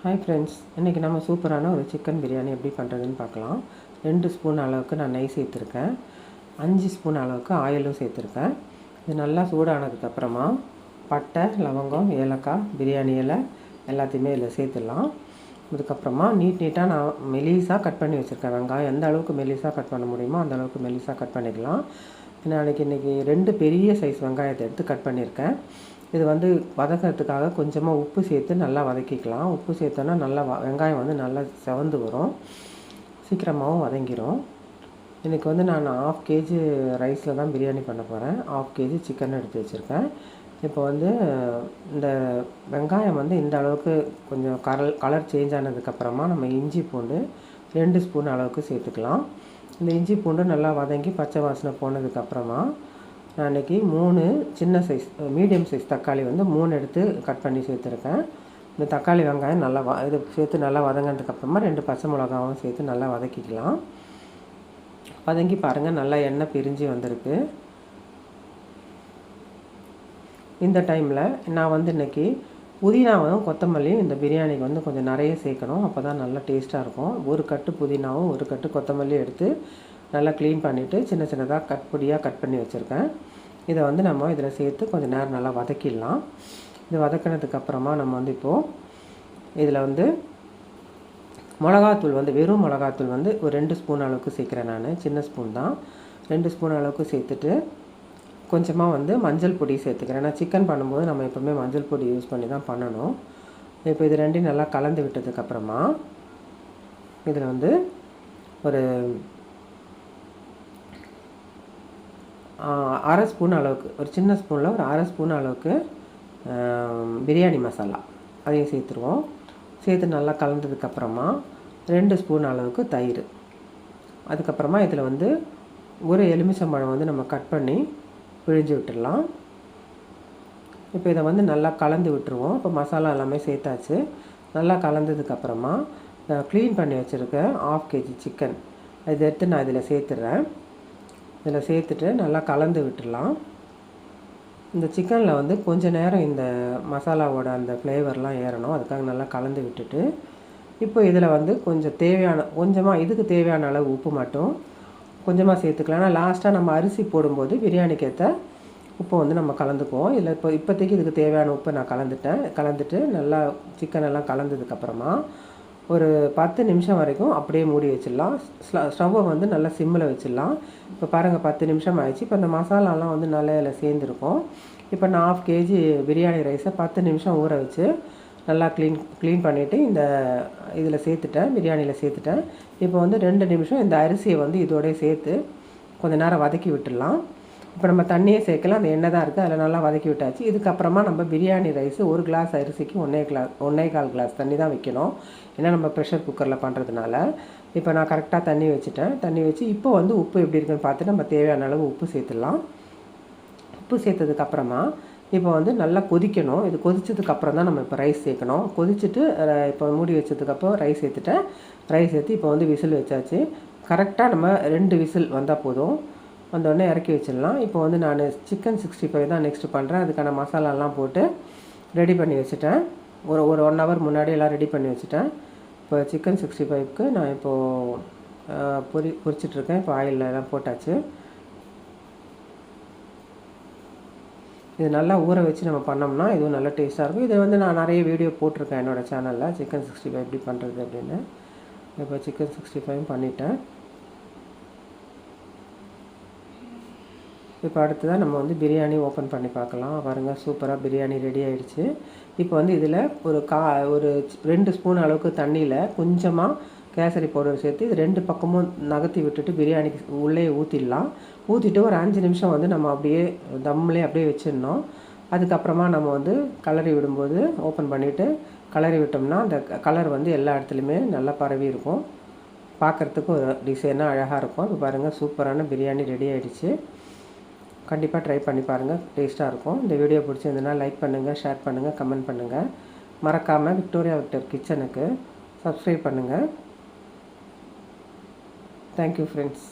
Hi friends இன்றைக்கி நம்ம சூப்பரான ஒரு சிக்கன் பிரியாணி எப்படி பண்ணுறதுன்னு பார்க்கலாம். ரெண்டு ஸ்பூன் அளவுக்கு நான் நெய் சேர்த்துருக்கேன். அஞ்சு ஸ்பூன் அளவுக்கு ஆயிலும் சேர்த்துருக்கேன். இது நல்லா சூடானதுக்கப்புறமா பட்டை லவங்கம் ஏலக்காய் பிரியாணி இலை எல்லாத்தையுமே இதில் சேர்த்துடலாம். அதுக்கப்புறமா நீட் நீட்டாக நான் மெலிசாக கட் பண்ணி வச்சுருக்கேன். வெங்காயம் எந்த அளவுக்கு மெலிசாக கட் பண்ண முடியுமோ அந்த அளவுக்கு மெலிசாக கட் பண்ணிக்கலாம். நாளைக்கு இன்றைக்கி ரெண்டு பெரிய சைஸ் வெங்காயத்தை எடுத்து கட் பண்ணியிருக்கேன். இது வந்து வதக்கிறதுக்காக கொஞ்சமாக உப்பு சேர்த்து நல்லா வதக்கிக்கலாம். உப்பு சேர்த்தோன்னா நல்லா வெங்காயம் வந்து நல்லா செவந்து வரும். சீக்கிரமாகவும் வதங்கிடும் எனக்கு வந்து நான் ஆஃப் கேஜி ரைஸில் தான் பிரியாணி பண்ண போகிறேன் ஆஃப் கேஜி சிக்கன் எடுத்து வச்சுருக்கேன். இப்போ வந்து இந்த வெங்காயம் வந்து இந்த அளவுக்கு கொஞ்சம் கரல் கலர் சேஞ்ச் ஆனதுக்கப்புறமா நம்ம இஞ்சி பூண்டு ரெண்டு ஸ்பூன் அளவுக்கு சேர்த்துக்கலாம். இந்த இஞ்சி பூண்டு நல்லா வதங்கி பச்சை வாசனை போனதுக்கப்புறமா நான் இன்றைக்கி மூணு சின்ன சைஸ் மீடியம் சைஸ் தக்காளி வந்து மூணு எடுத்து கட் பண்ணி சேர்த்துருக்கேன். இந்த தக்காளி வெங்காயம் நல்லா வ இது சேர்த்து நல்லா வதங்கினதுக்கப்புறமா ரெண்டு பச்சை மிளகாவும் சேர்த்து நல்லா வதக்கிக்கலாம். வதங்கி பாருங்கள் நல்லா எண்ணெய் பிரிஞ்சு வந்திருக்கு. இந்த டைமில் நான் வந்து இன்றைக்கி புதினாவும் கொத்தமல்லியும் இந்த பிரியாணிக்கு வந்து கொஞ்சம் நிறைய சேர்க்கணும். அப்போ தான் நல்லா டேஸ்ட்டாக இருக்கும். ஒரு கட்டு புதினாவும் ஒரு கட்டு கொத்தமல்லியும் எடுத்து நல்லா க்ளீன் பண்ணிவிட்டு சின்ன சின்னதாக கட் பொடியாக கட் பண்ணி வச்சுருக்கேன். இதை வந்து நம்ம இதில் சேர்த்து கொஞ்சம் நேரம் நல்லா வதக்கிடலாம். இது வதக்கினதுக்கப்புறமா நம்ம வந்து இப்போது இதில் வந்து மிளகாத்தூள் வந்து வெறும் மிளகாத்தூள் வந்து ஒரு ரெண்டு ஸ்பூன் அளவுக்கு சேர்க்குறேன் நான். சின்ன ஸ்பூன் தான். ரெண்டு ஸ்பூன் அளவுக்கு சேர்த்துட்டு கொஞ்சமாக வந்து மஞ்சள் பொடி சேர்த்துக்கிறேன். ஏன்னா சிக்கன் பண்ணும்போது நம்ம எப்போவுமே மஞ்சள் பொடி யூஸ் பண்ணி தான் பண்ணணும். இப்போ இது ரெண்டையும் நல்லா கலந்து விட்டதுக்கப்புறமா இதில் வந்து ஒரு அரை ஸ்பூன் அளவுக்கு ஒரு சின்ன ஸ்பூனில் ஒரு அரை ஸ்பூன் அளவுக்கு பிரியாணி மசாலா. அதையும் சேர்த்துருவோம். சேர்த்து நல்லா கலந்ததுக்கப்புறமா ரெண்டு ஸ்பூன் அளவுக்கு தயிர். அதுக்கப்புறமா இதில் வந்து ஒரு எலுமிச்சம்பழம் வந்து நம்ம கட் பண்ணி பிழிஞ்சு விட்டுடலாம். இப்போ இதை வந்து நல்லா கலந்து விட்டுருவோம். இப்போ மசாலா எல்லாமே சேர்த்தாச்சு. நல்லா கலந்ததுக்கப்புறமா க்ளீன் பண்ணி வச்சுருக்கேன் ஆஃப் கேஜி சிக்கன் இதை எடுத்து நான் இதில் சேர்த்துட்றேன் இதில் சேர்த்துட்டு நல்லா கலந்து விட்டுடலாம். இந்த சிக்கனில் வந்து கொஞ்ச நேரம் இந்த மசாலாவோட அந்த ஃப்ளேவர்லாம் ஏறணும். அதுக்காக நல்லா கலந்து விட்டுட்டு இப்போ இதில் வந்து கொஞ்சம் தேவையான கொஞ்சமாக இதுக்கு தேவையான அளவு உப்பு மட்டும் கொஞ்சமாக சேர்த்துக்கலாம். ஆனால் லாஸ்ட்டாக நம்ம அரிசி போடும்போது பிரியாணிக்கு ஏற்ற உப்பை வந்து நம்ம கலந்துக்குவோம். இதில் இப்போ இப்போதைக்கு இதுக்கு தேவையான உப்பை நான் கலந்துட்டேன். கலந்துட்டு நல்லா சிக்கன் எல்லாம் கலந்ததுக்கப்புறமா ஒரு பத்து நிமிஷம் வரைக்கும் அப்படியே மூடி வச்சிடலாம். ஸ்டவ்வை வந்து நல்லா சிம்மில் வச்சிடலாம். இப்போ பாருங்கள் பத்து நிமிஷம் ஆயிடுச்சு. இப்போ இந்த மசாலாலாம் வந்து நல்லா இதில் சேர்ந்துருக்கும். இப்போ நான் ஆஃப் கேஜி பிரியாணி ரைஸை பத்து நிமிஷம் ஊற வச்சு நல்லா க்ளீன் க்ளீன் பண்ணிவிட்டு இந்த இதில் சேர்த்துட்டேன் பிரியாணியில் சேர்த்துட்டேன். இப்போ வந்து ரெண்டு நிமிஷம் இந்த அரிசியை வந்து இதோடய சேர்த்து கொஞ்சம் நேரம் வதக்கி விட்டுடலாம். இப்போ நம்ம தண்ணியே சேர்க்கல அந்த எண்ணெய் தான் இருக்குது அதில் நல்லா வதக்கி விட்டாச்சு. இதுக்கப்புறமா நம்ம பிரியாணி ரைஸ் ஒரு கிளாஸ் அரிசிக்கு ஒன்றே கிளாஸ் ஒன்றே கால் கிளாஸ் தண்ணி தான் வைக்கணும். ஏன்னா நம்ம ப்ரெஷர் குக்கரில் பண்ணுறதுனால இப்போ நான் கரெக்டாக தண்ணி வச்சுட்டேன். தண்ணி வச்சு இப்போ வந்து உப்பு எப்படி இருக்குன்னு பார்த்து நம்ம தேவையான அளவு உப்பு சேர்த்துடலாம். உப்பு சேர்த்ததுக்கப்புறமா இப்போ வந்து நல்லா கொதிக்கணும். இது கொதிச்சதுக்கப்புறம் தான் நம்ம இப்போ ரைஸ் சேர்க்கணும். கொதிச்சுட்டு இப்போ மூடி வச்சதுக்கப்புறம் ரைஸ் சேர்த்துட்டேன். ரைஸ் சேர்த்து இப்போ வந்து விசில் வச்சாச்சு. கரெக்டாக நம்ம ரெண்டு விசில் வந்தால் போதும். வந்தோடனே இறக்கி வச்சிடலாம். இப்போ வந்து நான் சிக்கன் சிக்ஸ்டி ஃபைவ் தான் நெக்ஸ்ட்டு பண்ணுறேன் அதுக்கான மசாலாலாம் போட்டு ரெடி பண்ணி வச்சுட்டேன். ஒரு ஒரு ஒன் ஹவர் முன்னாடி எல்லாம் ரெடி பண்ணி வச்சுட்டேன். இப்போ சிக்கன் சிக்ஸ்டி ஃபைவ்க்கு நான் இப்போது பொரி பொரிச்சிட்ருக்கேன். இப்போ ஆயிலில் எல்லாம் போட்டாச்சு. இது நல்லா ஊற வச்சு நம்ம பண்ணோம்னா இதுவும் நல்லா டேஸ்ட்டாக இருக்கும். இதை வந்து நான் நிறைய வீடியோ போட்டிருக்கேன் என்னோடய சேனலில் சிக்கன் சிக்ஸ்டி ஃபைவ் எப்படி பண்ணுறது அப்படின்னு. இப்போ சிக்கன் சிக்ஸ்டி ஃபைவ் பண்ணிட்டேன். இப்போ அடுத்ததாக நம்ம வந்து பிரியாணி ஓப்பன் பண்ணி பார்க்கலாம். பாருங்கள் சூப்பராக பிரியாணி ரெடி ஆகிடுச்சு இப்போ வந்து இதில் ஒரு கா ஒரு ரெண்டு ஸ்பூன் அளவுக்கு தண்ணியில் கொஞ்சமாக கேசரி பவுடர் சேர்த்து இது ரெண்டு பக்கமும் நகர்த்தி விட்டுட்டு பிரியாணிக்கு உள்ளே ஊற்றிடலாம் ஊற்றிட்டு ஒரு அஞ்சு நிமிஷம் வந்து நம்ம அப்படியே தம்லேயே அப்படியே வச்சிடணும். அதுக்கப்புறமா நம்ம வந்து கலரி விடும்போது ஓப்பன் பண்ணிவிட்டு கலரி விட்டோம்னா அந்த கலர் வந்து எல்லா இடத்துலையுமே நல்லா பரவி இருக்கும். பார்க்குறதுக்கு ஒரு டிசைனாக அழகாக இருக்கும். இப்போ பாருங்கள் சூப்பரான பிரியாணி ரெடி ஆகிடுச்சு கண்டிப்பாக ட்ரை பண்ணி பாருங்கள் டேஸ்ட்டாக இருக்கும். இந்த வீடியோ பிடிச்சிருந்ததுன்னா லைக் பண்ணுங்கள் ஷேர் பண்ணுங்கள் கமெண்ட் பண்ணுங்கள் மறக்காமல் விக்டோரியா விக்டர் கிச்சனுக்கு சப்ஸ்கிரைப் பண்ணுங்கள் தேங்க்யூ ஃப்ரெண்ட்ஸ்